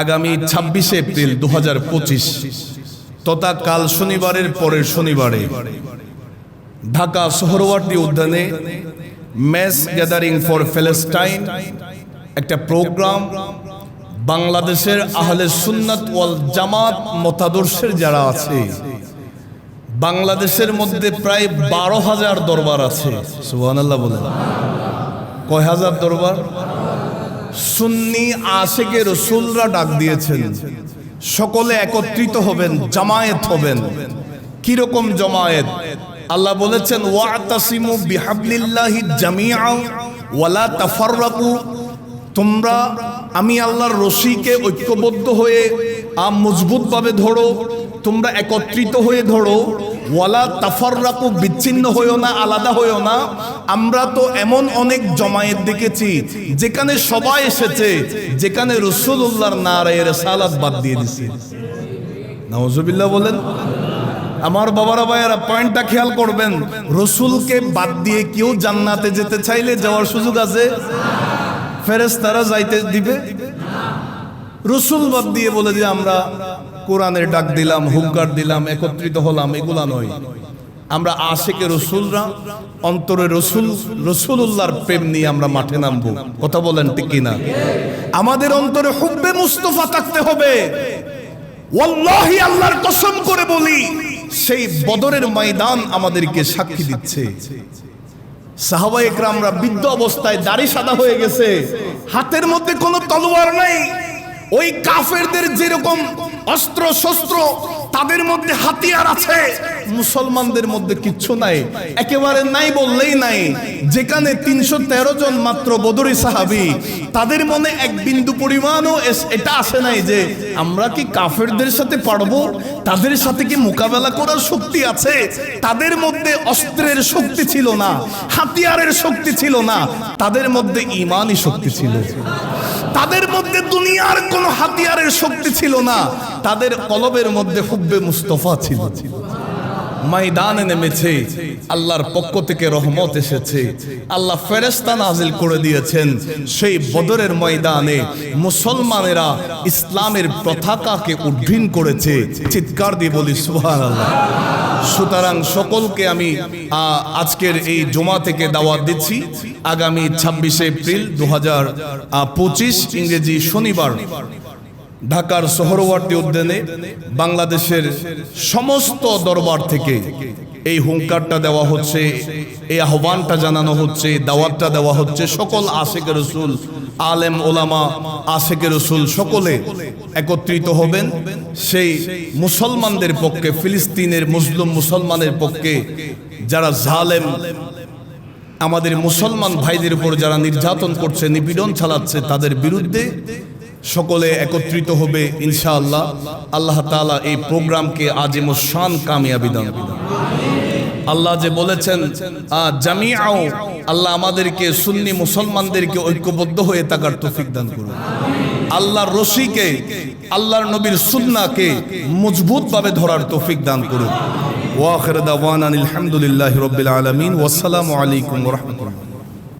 আগামী ছাব্বিশে এপ্রিল দু তথা কাল শনিবারের পরের শনিবারে ঢাকা সোহরওয়ার্দী উদ্যানে ম্যাস গ্যাদারিং ফর প্যালেস্টাইন একটা প্রোগ্রাম বাংলাদেশের আহলে সুন্নাত ওয়াল জামাত মতাদর্শের যারা আছে, বাংলাদেশের মধ্যে প্রায় বারো হাজার দরবার আছে। সুবহানাল্লাহ বলেন। কয় হাজার দরবার? সুন্নি আশেকে রসুলরা ডাক দিয়েছেন। সকলে একত্রিত হবেন, জামায়েত হবেন। কীরকম জমায়েত? আল্লাহ বলেছেন, ওয়াতাসিমু বিহাবলিল্লাহি জামিআ ওয়ালা তাফাররাকু। তোমরা, আমি আল্লাহর রশিকে ঐক্যবদ্ধ হয়ে মজবুতভাবে ধরো। তোমরা একত্রিত হয়ে ধরো। ওয়ালা তাফাররাকু বিচ্ছিন্ন হয়েও না, আলাদা হয়েও না। আমরা তো এমন অনেক জমায়েত দেখেছি, যেখানে সবাই এসেছে, যেখানে রসুল্লাহর নারায়ের সালাদ বাদ দিয়ে দিছে। নওয়াজবিল্লাহ বলেন, আমার বাবারা ভাইয়ারা, পয়েন্টটা খেয়াল করবেন, রসুলকে বাদ দিয়ে কেউ জান্নাতে যেতে চাইলে যাওয়ার সুযোগ আছে? ফেরেশতারা যাইতে দিবে? রসুল বাদ দিয়ে বলে যে আমরা কোরআনের ডাক দিলাম, হুঙ্কার দিলাম, একত্রিত হলাম, এগুলা নয়। আমরা আশেকে রসুলরা, অন্তরে রসুল রসুল্লাহর প্রেম নিয়ে আমরা মাঠে নামবো। কথা বলেন ঠিক কিনা? আমাদের অন্তরে হুব্বে মুস্তফা থাকতে হবে। ওয়াল্লাহি আল্লাহর কসম করে বলি, সেই বদরের ময়দান আমাদেরকে সাক্ষী দিচ্ছে। সাহাবা একরামরা বৃদ্ধ অবস্থায় দাড়ি সাদা হয়ে গেছে। হাতের মধ্যে কোনো তলোয়ার নাই। ওই কাফেরদের যেরকম অস্ত্র শস্ত্র তাদের মধ্যে হাতিয়ার আছে মুসলমানদের মধ্যে কিচ্ছু নাই। একেবারে নাই বললেই নাই। যেখানে তিনশো তেরো জন মাত্র বদরি সাহাবি, তাদের মনে এক বিন্দু পরিমাণও এটা আসে নাই যে আমরা কি কাফেরদের সাথে পারব? তাদের সাথে কি মোকাবেলা করার শক্তি আছে? তাদের মধ্যে অস্ত্রের শক্তি ছিল না, হাতিয়ারের শক্তি ছিল না, তাদের মধ্যে ইমানই শক্তি ছিল। তাদের মধ্যে দুনিয়ার কোনো হাতিয়ারের শক্তি ছিল না, তাদের কলবের মধ্যে হুব্বে মুস্তফা ছিল। ময়দানে নেমেছে। আল্লাহর পক্ষ থেকে রহমত এসেছে। আল্লাহ ফেরেস্তা নাজিল করে দিয়েছেন। সেই বদরের ময়দানে মুসলমানেরা ইসলামের পতাকাকে উদ্ভিন করেছে। চিৎকার দিয়ে বলি সুহান আল্লাহ সুতরাং সকলকে আমি আজকের এই জমা থেকে দাওয়াত দিচ্ছি। আগামী ছাব্বিশে এপ্রিল দু হাজার পঁচিশ ইংরেজি শনিবার। ঢাকার সোহরওয়ার্দী উদ্যানে বাংলাদেশের সমস্ত দরবার থেকে এই হুঙ্কারটা দেওয়া হচ্ছে, এই আহ্বানটা জানানো হচ্ছে, দাওয়াতটা দেওয়া হচ্ছে সকল আশেকে রসুল, আলেম, ওলামা, আশেকে রসুল সকলে একত্রিত হবেন। সেই মুসলমানদের পক্ষে, ফিলিস্তিনের মুসলিম মুসলমানের পক্ষে যারা জালেম, আমাদের মুসলমান ভাইদের উপর যারা নির্যাতন করছে, নিপীড়ন চালাচ্ছে, তাদের বিরুদ্ধে সকলে একত্রিত হবে ইনশাআল্লাহ। আল্লাহ তাআলা এই প্রোগ্রামকে আজিম শান কামিয়াবি দান আল্লাহ যে বলেছেন আহ, জামিআও আল্লাহ আমাদেরকে সুন্নি মুসলমানদেরকে ঐক্যবদ্ধ হয়ে থাকার তৌফিক দান করুন। আল্লাহর রশিকে আল্লাহর নবীর সুন্নাহকে মজবুতভাবে ধরার তৌফিক দান করুন। ওয়াখির দাওয়ানা আলহামদুলিল্লাহি রাব্বিল আলামিন। ওয়াসসালামু আলাইকুম রাহমাতুল্লাহ।